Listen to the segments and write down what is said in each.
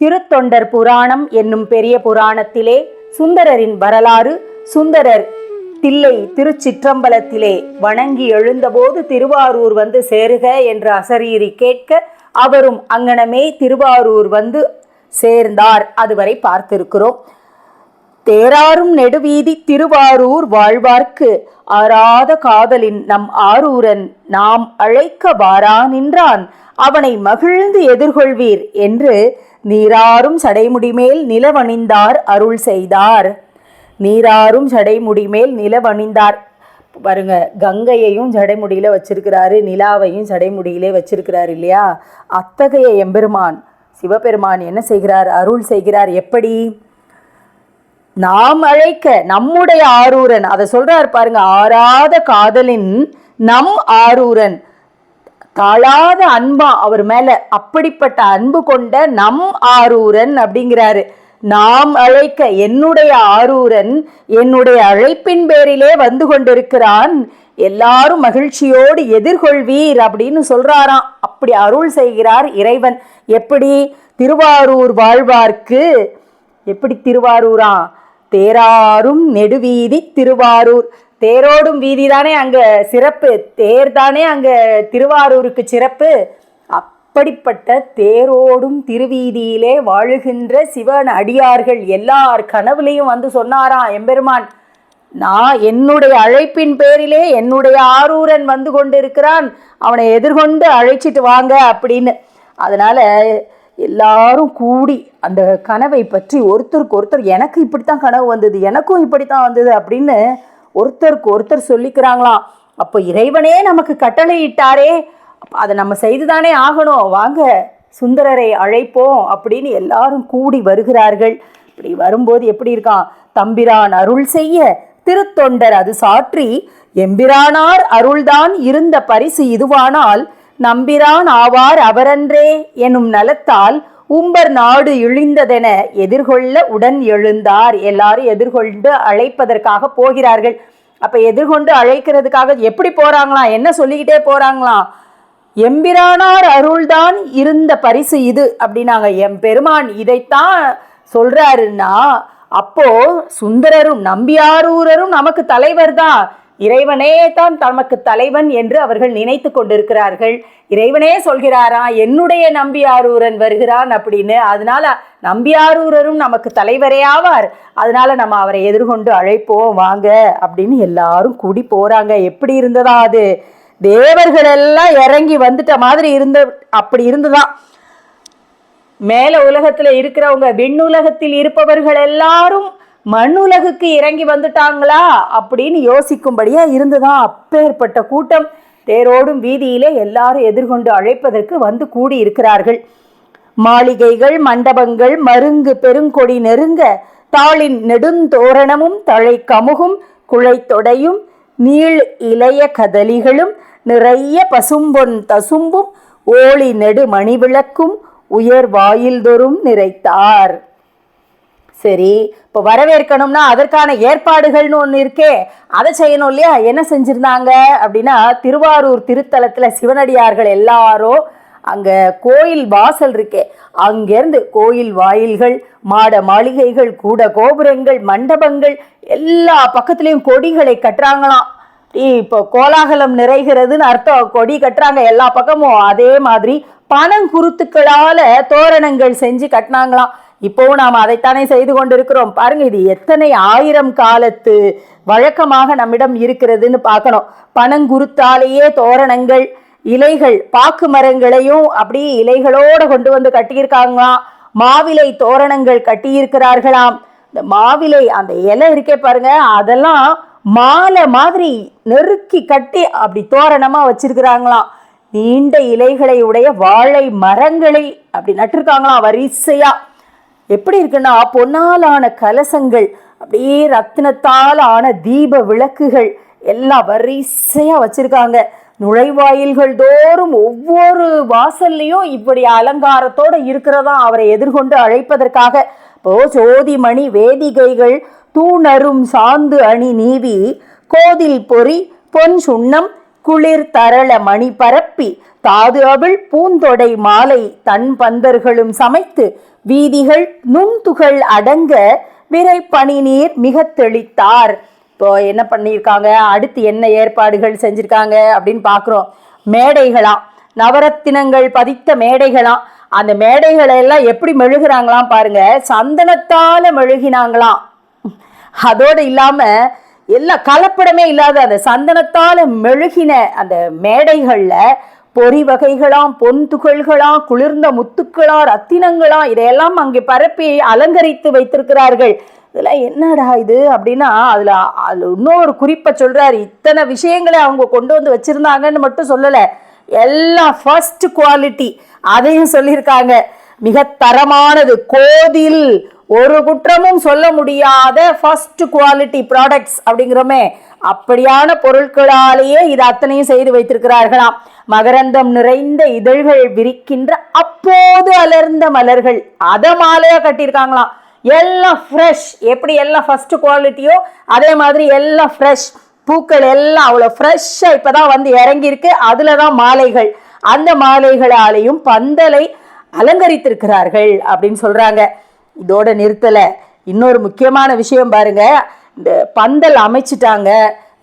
திருத்தொண்டர் புராணம் என்னும் பெரிய புராணத்திலே சுந்தரரின் வரலாறு சுந்தரர் தில்லை திருச்சிற்றம்பலத்திலே வணங்கி எழுந்தபோது திருவாரூர் வந்து சேருக என்று அசரீரி கேட்க அவரும் அங்கனமே திருவாரூர் வந்து சேர்ந்தார். அதுவரை பார்த்திருக்கிறோம். தேராரும் நெடுவீதி திருவாரூர் வாழ்வார்க்கு ஆராத காதலின் நம் ஆரூரன் நாம் அழைக்க வாரா நின்றான். அவனை மகிழ்ந்து எதிர்கொள்வீர் என்று நீராரும் சடைமுடிமேல் நிலவணிந்தார் அருள் செய்தார். நீராரும் சடைமுடிமேல் நிலவணிந்தார். பாருங்க கங்கையையும் ஜடைமுடியில் வச்சிருக்கிறாரு நிலாவையும் ஜடைமுடியிலே வச்சிருக்கிறார் இல்லையா? அத்தகைய எம்பெருமான் சிவபெருமான் என்ன செய்கிறார்? அருள் செய்கிறார். எப்படி? நாம் அழைக்க நம்முடைய ஆரூரன் அதை சொல்றார் பாருங்க ஆறாத காதலின் நம் ஆரூரன். தாழாத அன்பா அவர் மேல அப்படிப்பட்ட அன்பு கொண்ட நம் ஆரூரன் அப்படிங்கிறாரு. நாம் அழைக்க என்னுடைய ஆரூரன் என்னுடைய அழைப்பின் பேரிலே வந்து கொண்டிருக்கிறான். எல்லாரும் மகிழ்ச்சியோடு எதிர்கொள்வீர் அப்படின்னு சொல்றாராம். அப்படி அருள் செய்கிறார் இறைவன். எப்படி? திருவாரூர் வாழ்வார்க்கு. எப்படி திருவாரூரா? தேராரும் நெடுவீதி திருவாரூர். தேரோடும் வீதி தானே அங்கே சிறப்பு. தேர் தானே அங்கே திருவாரூருக்கு சிறப்பு. அப்படிப்பட்ட தேரோடும் திருவீதியிலே வாழுகின்ற சிவன் அடியார்கள் எல்லார் கனவுலையும் வந்து சொன்னாராம் எம்பெருமான்? நான் என்னுடைய அழைப்பின் பேரிலே என்னுடைய ஆரூரன் வந்து கொண்டிருக்கிறான். அவனை எதிர்கொண்டு அழைச்சிட்டு வாங்க அப்படின்னு. அதனால் எல்லாரும் கூடி அந்த கனவை பற்றி ஒருத்தருக்கு ஒருத்தர் எனக்கு இப்படித்தான் கனவு வந்தது எனக்கும் இப்படித்தான் வந்தது அப்படின்னு ஒருத்தருக்கு ஒருத்தர் சொல்லிக்கிறாங்களாம் அப்போ இறைவனே நமக்கு கட்டளையிட்டாரே. அதை நம்ம செய்துதானே ஆகணும். வாங்க சுந்தரரை அழைப்போம் அப்படின்னு எல்லாரும் கூடி வருகிறார்கள். இப்படி வரும்போது எப்படி இருக்கான்? தம்பிரான் அருள் செய்ய திருத்தொண்டர் அது சாற்றி எம்பிரானார் அருள்தான் இருந்த பரிசு இதுவானால் நம்பிரான் ஆவார் அவரன்றே எனும் நலத்தால் உம்பர் நாடு இழிந்ததென எதிர்கொள்ள உடன் எழுந்தார். எல்லாரும் எதிர்கொண்டு அழைப்பதற்காக போகிறார்கள். அப்ப எதிர்கொண்டு அழைக்கிறதுக்காக எப்படி போறாங்களாம்? என்ன சொல்லிக்கிட்டே போறாங்களாம்? எம்பிரானார் அருள்தான் இருந்த பரிசு இது அப்படின்னாங்க. எம் பெருமான் இதைத்தான் சொல்றாருன்னா அப்போ சுந்தரரும் நம்பியாரூரரும் நமக்கு தலைவர் தான் இறைவனே தான் தமக்கு தலைவன் என்று அவர்கள் நினைத்து கொண்டிருக்கிறார்கள். இறைவனே சொல்கிறாரா என்னுடைய நம்பியாரூரன் வருகிறான் அப்படின்னு. அதனால நம்பியாரூரரும் நமக்கு தலைவரே ஆவார். அதனால நம்ம அவரை எதிர்கொண்டு அழைப்போம் வாங்க அப்படின்னு எல்லாரும் கூடி போறாங்க. எப்படி இருந்ததா அது? தேவர்கள் எல்லாம் இறங்கி வந்துட்ட மாதிரி இருந்த அப்படி இருந்துதான் மேல உலகத்துல இருக்கிறவங்க விண்ணுலகத்தில் இருப்பவர்கள் எல்லாரும் மண்ணுலகுக்கு இறங்கி வந்துட்டாங்களா அப்படின்னு யோசிக்கும்படியா இருந்துதான் அப்பேற்பட்ட கூட்டம். தேரோடும் வீதியிலே எல்லாரும் எதிர்கொண்டு அழைப்பதற்கு வந்து கூடி இருக்கிறார்கள் மாளிகைகள் மண்டபங்கள் மருங்கு பெருங்கொடி நெருங்க தாளின் நெடுந்தோரணமும் தழை கமுகும் குழைத்தொடையும் நீள் இளைய கதலிகளும் நிறைய பசும்பொன் தசும்பும் ஓளி நெடு மணிவிளக்கும் உயர் வாயில்தொறும் நிறைத்தார். சரி இப்போ வரவேற்கணும்னா அதற்கான ஏற்பாடுகள்னு ஒன்று இருக்கே அதை செய்யணும் இல்லையா? என்ன செஞ்சுருந்தாங்க அப்படின்னா திருவாரூர் திருத்தலத்தில் சிவனடியார்கள் எல்லாரும் அங்கே கோயில் வாசல் இருக்கே அங்கேருந்து கோயில் வாயில்கள் மாட மாளிகைகள் கூட கோபுரங்கள் மண்டபங்கள் எல்லா பக்கத்துலேயும் கொடிகளை கட்டுறாங்களாம். இப்போ கோலாகலம் நிறைகிறதுன்னு அர்த்தம் கொடி கட்டுறாங்க எல்லா பக்கமும். அதே மாதிரி பணங்குருத்துக்களால் தோரணங்கள் செஞ்சு கட்டினாங்களாம். இப்போவும் நாம் அதைத்தானே செய்து கொண்டிருக்கிறோம். பாருங்க இது எத்தனை ஆயிரம் காலத்து வழக்கமாக நம்மிடம் இருக்கிறதுன்னு பார்க்கணும். பனங்குருத்தாலேயே தோரணங்கள் இலைகள் பாக்கு மரங்களையும் அப்படியே இலைகளோடு கொண்டு வந்து கட்டியிருக்காங்களாம். மாவிலை தோரணங்கள் கட்டியிருக்கிறார்களாம். இந்த மாவிலை அந்த இலை இருக்கே பாருங்க அதெல்லாம் மாலை மாதிரி நெருக்கி கட்டி அப்படி தோரணமாக வச்சிருக்கிறாங்களாம். நீண்ட இலைகளை உடைய வாழை மரங்களை அப்படி நட்டிருக்காங்களாம் வரிசையாக எப்படி இருக்குன்னா பொன்னாலான கலசங்கள் அப்படியே ரத்தினத்தால் ஆன தீப விளக்குகள் எல்லாம் வரிசையாக வச்சுருக்காங்க. நுழைவாயில்கள் தோறும் ஒவ்வொரு வாசல்லையும் இப்படி அலங்காரத்தோடு இருக்கிறதா அவரை எதிர்கொண்டு அழைப்பதற்காக இப்போ சோதிமணி வேதிகைகள் தூணரும் சாந்து அணி நீவி கோதில் பொறி பொன் சுண்ணம் குளிர் தரள மணி பரப்பி தாது அவள் பூந்தொடை மாலை தன் பந்தர்களும் சமைத்து வீதிகள் நுண்துகள் அடங்க விரை பனி நீர் மிக தெளித்தார். இப்போ என்ன பண்ணியிருக்காங்க? அடுத்து என்ன ஏற்பாடுகள் செஞ்சிருக்காங்க அப்படின்னு பார்க்குறோம் மேடைகளாம் நவரத்தினங்கள் பதித்த மேடைகளாம் அந்த மேடைகளை எல்லாம் எப்படி மெழுகுறாங்களாம் பாருங்க. சந்தனத்தால மெழுகினாங்களாம். அதோடு இல்லாமல் எல்லா கலப்படமே இல்லாத அந்த சந்தனத்தால் மெழுகின அந்த மேடைகளில் பொறி வகைகளாம் பொன் துகள்களாம் குளிர்ந்த முத்துக்களா ரத்தினங்களா இதையெல்லாம் அங்கே பரப்பி அலங்கரித்து வைத்திருக்கிறார்கள். இதெல்லாம் என்னடா இது அப்படின்னா அதில் அதில் இன்னொரு குறிப்பை சொல்கிறார் இத்தனை விஷயங்களை அவங்க கொண்டு வந்து வச்சுருந்தாங்கன்னு மட்டும் சொல்லலை. எல்லாம் ஃபர்ஸ்ட் குவாலிட்டி அதையும் சொல்லியிருக்காங்க. மிக தரமானது கோதில் ஒரு குற்றமும் சொல்ல முடியாத ஃபர்ஸ்ட் குவாலிட்டி ப்ராடக்ட்ஸ் அப்படிங்கிறோமே. அப்படியான பொருட்களாலேயே இது அத்தனையும் செய்து வைத்திருக்கிறார்களாம். மகரந்தம் நிறைந்த இதழ்கள் விரிக்கின்ற அப்போது அலர்ந்த மலர்கள். அதை மாலையாக கட்டியிருக்காங்களாம். எல்லாம் ஃப்ரெஷ் எப்படி எல்லாம் ஃபர்ஸ்ட் குவாலிட்டியோ அதே மாதிரி எல்லாம் ஃப்ரெஷ் பூக்கள் எல்லாம் அவ்வளோ ஃப்ரெஷ்ஷாக இப்போ தான் வந்து இறங்கியிருக்கு. அதில் தான் மாலைகள். அந்த மாலைகளாலேயும் பந்தலை அலங்கரித்திருக்கிறார்கள் அப்படின்னு சொல்கிறாங்க இதோட நிறுத்தலை. இன்னொரு முக்கியமான விஷயம் பாருங்க. இந்த பந்தல் அமைச்சிட்டாங்க.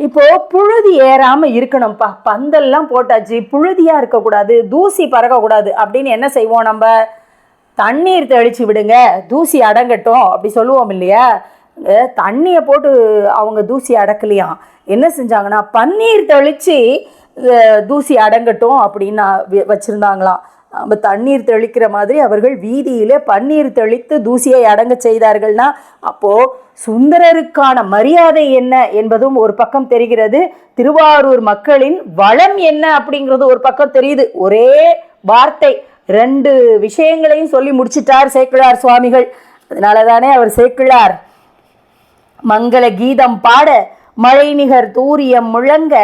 இப்போ புழுதி ஏறாமல் இருக்கணும்ப்பா. பந்தல்லாம் போட்டாச்சு. புழுதியாக இருக்கக்கூடாது. தூசி பறக்கக்கூடாது. அப்படின்னு என்ன செய்வோம் நம்ம? தண்ணீர் தெளித்து விடுங்க. தூசி அடங்கட்டும். அப்படி சொல்லுவோம் இல்லையா? தண்ணியை போட்டு அவங்க தூசி அடக்கலையாம் என்ன செஞ்சாங்கன்னா பன்னீர் தெளித்து தூசி அடங்கட்டும் அப்படின்னு வச்சுருந்தாங்களாம். தண்ணீர் தெளிக்கிற மாதிரி அவர்கள் வீதியிலே பன்னீர் தெளித்து தூசியை அடங்க செய்தார்கள்னா அப்போ சுந்தரருக்கான மரியாதை என்ன என்பதும் ஒரு பக்கம் தெரிகிறது. திருவாரூர் மக்களின் வளம் என்ன அப்படிங்கிறது ஒரு பக்கம் தெரியுது. ஒரே வார்த்தை ரெண்டு விஷயங்களையும் சொல்லி முடிச்சிட்டார் சேக்கிழார் சுவாமிகள். அதனால தானே அவர் சேக்கிழார். மங்கள கீதம் பாட மழைநிகர் தூரியம் முழங்க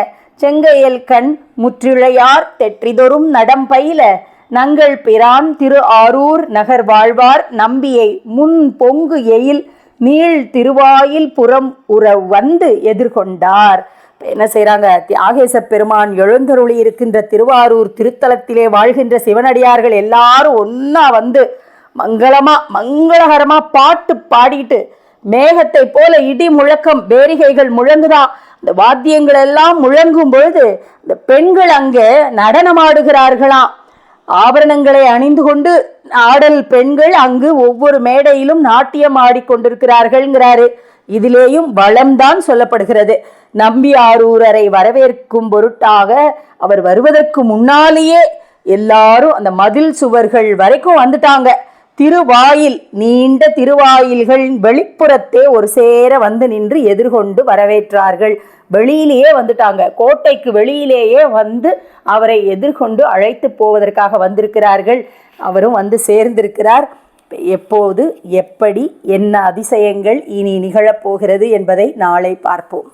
செங்கையல் கண் முற்றிழையார் தெற்றிதொரும் நடம் பயில நங்கள் பிரான் திரு ஆரூர் நகர் வாழ்வார். நம்பியை முன் பொங்கு எயில் நீள் திருவாயில் புறம் உற வந்து எதிர்கொண்டார். என்ன செய்கிறாங்க தியாகேச பெருமான் எழுந்தருளி இருக்கின்ற திருவாரூர் திருத்தலத்திலே வாழ்கின்ற சிவனடியார்கள் எல்லாரும் ஒன்றா வந்து மங்களமாக மங்களகரமாக பாட்டு பாடிட்டு மேகத்தை போல இடி முழக்கம் பேரிகைகள் முழங்குதான் இந்த வாத்தியங்கள் எல்லாம் முழங்கும் பொழுது இந்த பெண்கள் அங்கே நடனமாடுகிறார்களாம். ஆபரணங்களை அணிந்து கொண்டு ஆடல் பெண்கள் அங்கு ஒவ்வொரு மேடையிலும் நாட்டியம் ஆடிக்கொண்டிருக்கிறார்கள்ங்கிறாரு இதிலேயும் வளம்தான் சொல்லப்படுகிறது. நம்பி ஆரூரரை வரவேற்கும் பொருட்டாக அவர் வருவதற்கு முன்னாலேயே எல்லாரும் அந்த மதில் சுவர்கள் வரைக்கும் வந்துட்டாங்க. திருவாயில் நீண்ட திருவாயில்கள் வெளிப்புறத்தே ஒரு சேர வந்து நின்று எதிர்கொண்டு வரவேற்றார்கள். வெளியிலேயே வந்துட்டாங்க. கோட்டைக்கு வெளியிலேயே வந்து அவரை எதிர்கொண்டு அழைத்து போவதற்காக வந்திருக்கிறார்கள். அவரும் வந்து சேர்ந்திருக்கிறார். எப்போது எப்படி என்ன அதிசயங்கள் இனி நிகழப்போகிறது என்பதை நாளை பார்ப்போம்.